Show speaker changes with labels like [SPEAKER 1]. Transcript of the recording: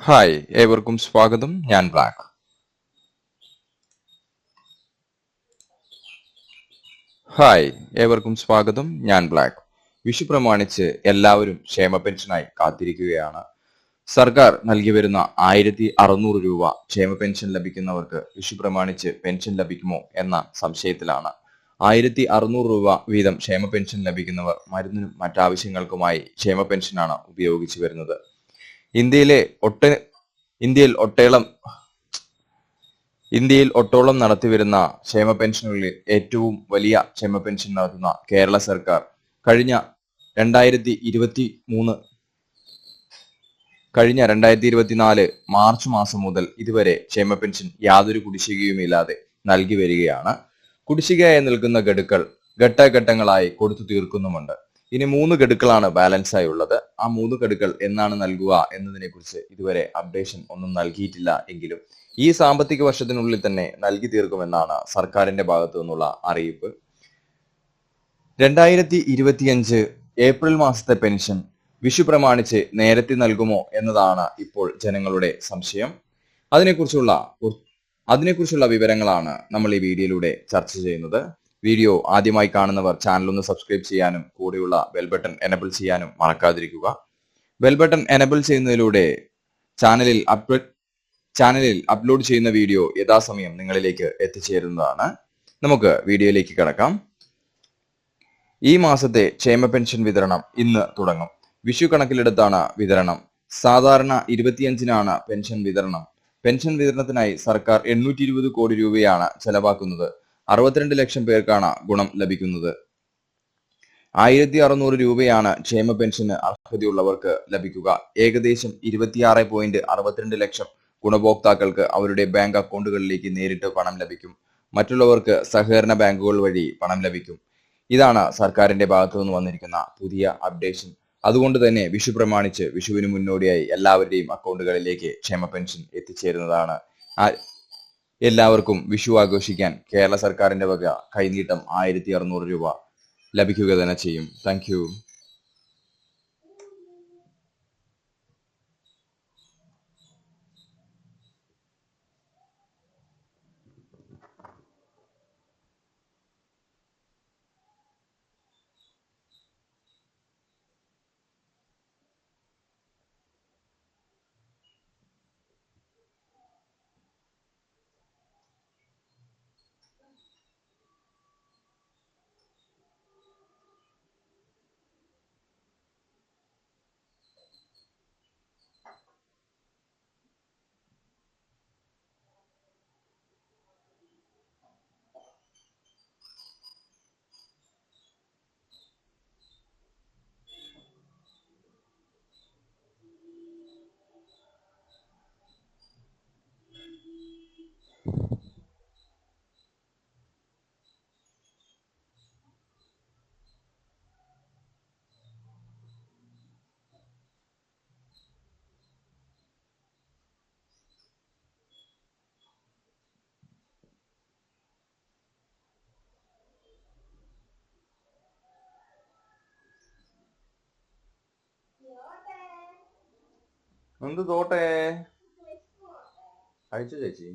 [SPEAKER 1] Hi ഏവർക്കും സ്വാഗതം. ഞാൻ ബ്ലാക്ക്. ഹായ് ഏവർക്കും സ്വാഗതം. ഞാൻ ബ്ലാക്ക്. വിഷു പ്രമാണിച്ച് എല്ലാവരും ക്ഷേമ പെൻഷനായി കാത്തിരിക്കുകയാണ്. സർക്കാർ നൽകി വരുന്ന ആയിരത്തി അറുന്നൂറ് രൂപ ക്ഷേമ പെൻഷൻ ലഭിക്കുന്നവർക്ക് വിഷു പ്രമാണിച്ച് പെൻഷൻ ലഭിക്കുമോ എന്ന സംശയത്തിലാണ്. ആയിരത്തി അറുന്നൂറ് രൂപ വീതം ക്ഷേമ പെൻഷൻ ലഭിക്കുന്നവർ മരുന്നിനും മറ്റാവശ്യങ്ങൾക്കുമായി ക്ഷേമ പെൻഷനാണ് ഉപയോഗിച്ചു വരുന്നത്. ഇന്ത്യയിലെ ഒട്ട ഇന്ത്യയിൽ ഒട്ടേളം ഇന്ത്യയിൽ ഒട്ടോളം നടത്തിവരുന്ന ക്ഷേമ പെൻഷനുകളിൽ ഏറ്റവും വലിയ ക്ഷേമ പെൻഷൻ നടത്തുന്ന കേരള സർക്കാർ കഴിഞ്ഞ രണ്ടായിരത്തി ഇരുപത്തി മൂന്ന് കഴിഞ്ഞ രണ്ടായിരത്തി ഇരുപത്തിനാല് മാർച്ച് മാസം മുതൽ ഇതുവരെ ക്ഷേമ പെൻഷൻ യാതൊരു കുടിശ്ശികയുമില്ലാതെ നൽകി വരികയാണ്. കുടിശ്ശികയായി നിൽക്കുന്ന ഗഡുക്കൾ ഘട്ടഘട്ടങ്ങളായി കൊടുത്തു തീർക്കുന്നുമുണ്ട്. ഇനി മൂന്ന് ഗഡുക്കളാണ് ബാലൻസ് ആയി ഉള്ളത്. ആ മൂന്ന് ഗഡുക്കൾ എന്നാണ് നൽകുക എന്നതിനെ കുറിച്ച് ഇതുവരെ അപ്ഡേഷൻ ഒന്നും നൽകിയിട്ടില്ല എങ്കിലും ഈ സാമ്പത്തിക വർഷത്തിനുള്ളിൽ തന്നെ നൽകി തീർക്കുമെന്നാണ് സർക്കാരിന്റെ ഭാഗത്തു നിന്നുള്ള അറിയിപ്പ്. രണ്ടായിരത്തി ഇരുപത്തിയഞ്ച് ഏപ്രിൽ മാസത്തെ പെൻഷൻ വിഷു പ്രമാണിച്ച് നേരത്തെ നൽകുമോ എന്നതാണ് ഇപ്പോൾ ജനങ്ങളുടെ സംശയം. അതിനെക്കുറിച്ചുള്ള അതിനെക്കുറിച്ചുള്ള വിവരങ്ങളാണ് നമ്മൾ ഈ വീഡിയോയിലൂടെ ചർച്ച ചെയ്യുന്നത്. വീഡിയോ ആദ്യമായി കാണുന്നവർ ചാനൽ ഒന്ന് സബ്സ്ക്രൈബ് ചെയ്യാനും കൂടെയുള്ള ബെൽ ബട്ടൺ എനബിൾ ചെയ്യാനും മറക്കാതിരിക്കുക. ബെൽ ബട്ടൺ എനബിൾ ചെയ്യുന്നതിലൂടെ ചാനലിൽ അപ്ലോഡ് ചാനലിൽ അപ്ലോഡ് ചെയ്യുന്ന വീഡിയോ യഥാസമയം നിങ്ങളിലേക്ക് എത്തിച്ചേരുന്നതാണ്. നമുക്ക് വീഡിയോയിലേക്ക് കിടക്കാം. ഈ മാസത്തെ ക്ഷേമ പെൻഷൻ വിതരണം ഇന്ന് തുടങ്ങും. വിഷു കണക്കിലെടുത്താണ് വിതരണം. സാധാരണ ഇരുപത്തിയഞ്ചിനാണ് പെൻഷൻ വിതരണം. പെൻഷൻ വിതരണത്തിനായി സർക്കാർ എണ്ണൂറ്റി ഇരുപത് കോടി രൂപയാണ് ചെലവാക്കുന്നത്. അറുപത്തിരണ്ട് ലക്ഷം പേർക്കാണ് ഗുണം ലഭിക്കുന്നത്. ആയിരത്തി അറുന്നൂറ് രൂപയാണ് ക്ഷേമ പെൻഷന് അർഹതയുള്ളവർക്ക് ലഭിക്കുക. ഏകദേശം ഇരുപത്തിയാറ് പോയിന്റ് അറുപത്തിരണ്ട് ലക്ഷം ഗുണഭോക്താക്കൾക്ക് അവരുടെ ബാങ്ക് അക്കൗണ്ടുകളിലേക്ക് നേരിട്ട് പണം ലഭിക്കും. മറ്റുള്ളവർക്ക് സഹകരണ ബാങ്കുകൾ വഴി പണം ലഭിക്കും. ഇതാണ് സർക്കാരിന്റെ ഭാഗത്തു നിന്ന് വന്നിരിക്കുന്ന പുതിയ അപ്ഡേഷൻ അതുകൊണ്ട് തന്നെ വിഷു പ്രമാണിച്ച് വിഷുവിന് മുന്നോടിയായി എല്ലാവരുടെയും അക്കൗണ്ടുകളിലേക്ക് ക്ഷേമ പെൻഷൻ എത്തിച്ചേരുന്നതാണ്. എല്ലാവർക്കും വിഷു ആഘോഷിക്കാൻ കേരള സർക്കാരിന്റെ വക കൈനീട്ടം ആയിരത്തി അറുന്നൂറ് രൂപ ലഭിക്കുക തന്നെ ചെയ്യും. താങ്ക് എന്ത് തോട്ടെ? അയച്ചു ചേച്ചി?